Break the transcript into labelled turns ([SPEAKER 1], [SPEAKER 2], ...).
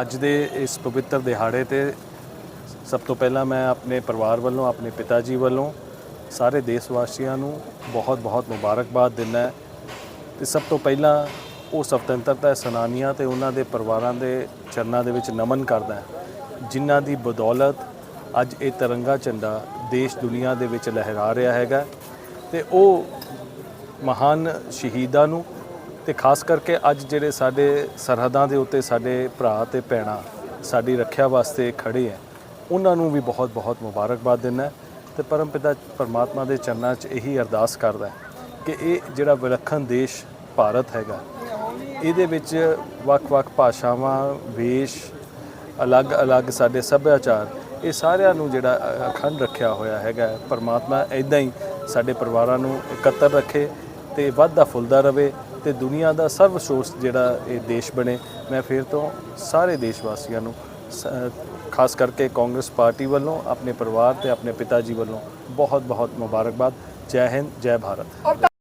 [SPEAKER 1] ਅੱਜ ਦੇ ਇਸ ਪਵਿੱਤਰ ਦਿਹਾੜੇ ਤੇ ਸਭ ਤੋਂ ਪਹਿਲਾਂ ਮੈਂ ਆਪਣੇ ਪਰਿਵਾਰ ਵੱਲੋਂ, ਆਪਣੇ ਪਿਤਾ ਜੀ ਵੱਲੋਂ, ਸਾਰੇ ਦੇਸ਼ ਵਾਸੀਆਂ ਨੂੰ ਬਹੁਤ-ਬਹੁਤ ਮੁਬਾਰਕਬਾਦ ਦਿੰਦਾ ਹੈ। ਤੇ ਸਭ ਤੋਂ ਪਹਿਲਾਂ ਉਹ ਸੁਤੰਤਰਤਾ ਸੈਨਾਨੀਆਂ ਤੇ ਉਹਨਾਂ ਦੇ ਪਰਿਵਾਰਾਂ ਦੇ ਚਰਨਾਂ ਦੇ ਵਿੱਚ ਨਮਨ ਕਰਦਾ ਜਿਨ੍ਹਾਂ ਦੀ ਬਦੌਲਤ ਅੱਜ ਇਹ ਤਿਰੰਗਾ ਝੰਡਾ ਦੇਸ਼ ਦੁਨੀਆ ਦੇ ਵਿੱਚ ਲਹਿਰਾ ਰਿਹਾ ਹੈਗਾ। ਤੇ ਉਹ ਮਹਾਨ ਸ਼ਹੀਦਾਂ ਨੂੰ ਤੇ ਖਾਸ ਕਰਕੇ ਅੱਜ ਜਿਹੜੇ ਸਾਡੇ ਸਰਹੱਦਾਂ ਦੇ ਉੱਤੇ ਸਾਡੇ ਭਰਾ ਤੇ ਭੈਣਾਂ ਸਾਡੀ ਰੱਖਿਆ ਵਾਸਤੇ ਖੜੇ ਹੈ ਉਹਨਾਂ ਨੂੰ ਵੀ ਬਹੁਤ-ਬਹੁਤ ਮੁਬਾਰਕਬਾਦ ਦਿੰਦਾ ਤੇ ਪਰਮਪਿਤਾ ਪਰਮਾਤਮਾ ਦੇ ਚਰਨਾਂ 'ਚ ਇਹੀ ਅਰਦਾਸ ਕਰਦਾ ਕਿ ਇਹ ਜਿਹੜਾ ਵਿਲੱਖਣ ਦੇਸ਼ ਭਾਰਤ ਹੈਗਾ, ਇਹਦੇ ਵਿੱਚ ਵੱਖ-ਵੱਖ ਭਾਸ਼ਾਵਾਂ, ਵੇਸ਼ ਅਲੱਗ-ਅਲੱਗ ਸਾਡੇ ਸੱਭਿਆਚਾਰ, ਇਹ ਸਾਰਿਆਂ ਨੂੰ ਜਿਹੜਾ ਅਖੰਡ ਰੱਖਿਆ ਹੋਇਆ ਹੈਗਾ ਪਰਮਾਤਮਾ ਇਦਾਂ ਹੀ ਸਾਡੇ ਪਰਿਵਾਰਾਂ ਨੂੰ ਇਕੱਤਰ ਰੱਖੇ ਤੇ ਵੱਧਦਾ ਫੁੱਲਦਾ ਰਵੇ ਤੇ ਦੁਨੀਆ ਦਾ ਸਰਵਸ਼੍ਰੇਸ਼ਟ ਜਿਹੜਾ ਇਹ ਦੇਸ਼ ਬਣੇ, ਮੈਂ ਫਿਰ ਤੋਂ ਸਾਰੇ ਦੇਸ਼ ਵਾਸੀਆਂ ਨੂੰ ਖਾਸ ਕਰਕੇ ਕਾਂਗਰਸ ਪਾਰਟੀ ਵੱਲੋਂ, ਆਪਣੇ ਪਰਿਵਾਰ ਤੇ ਆਪਣੇ ਪਿਤਾ ਜੀ ਵੱਲੋਂ ਬਹੁਤ ਬਹੁਤ ਮੁਬਾਰਕਬਾਦ। ਜੈ ਹਿੰਦ, ਜੈ ਭਾਰਤ।